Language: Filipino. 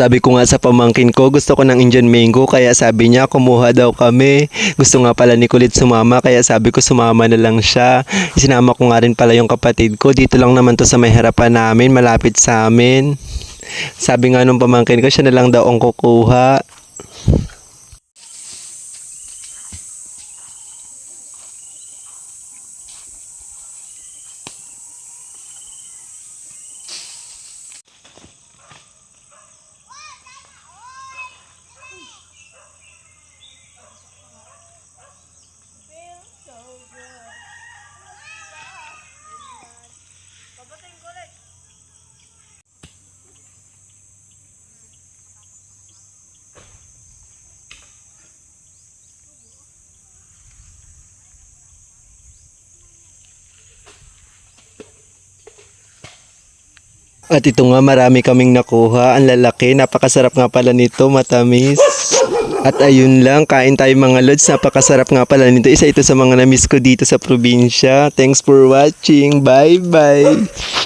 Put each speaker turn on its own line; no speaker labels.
Sabi ko nga sa pamangkin ko, gusto ko ng Indian mango, kaya sabi niya, kumuha daw kami. Gusto nga pala ni Kulit sumama, kaya sabi ko sumama na lang siya. Sinama ko nga rin pala yung kapatid ko. Dito lang naman to sa may harapan namin, malapit sa amin. Sabi nga nung pamangkin ko, siya na lang daw ang kukuha. At ito nga, marami kaming nakuha. Ang lalaki, napakasarap nga pala nito, matamis. At ayun lang, kain tayo mga lods. Napakasarap nga pala nito. Isa ito sa mga namiss ko dito sa probinsya. Thanks for watching. Bye-bye.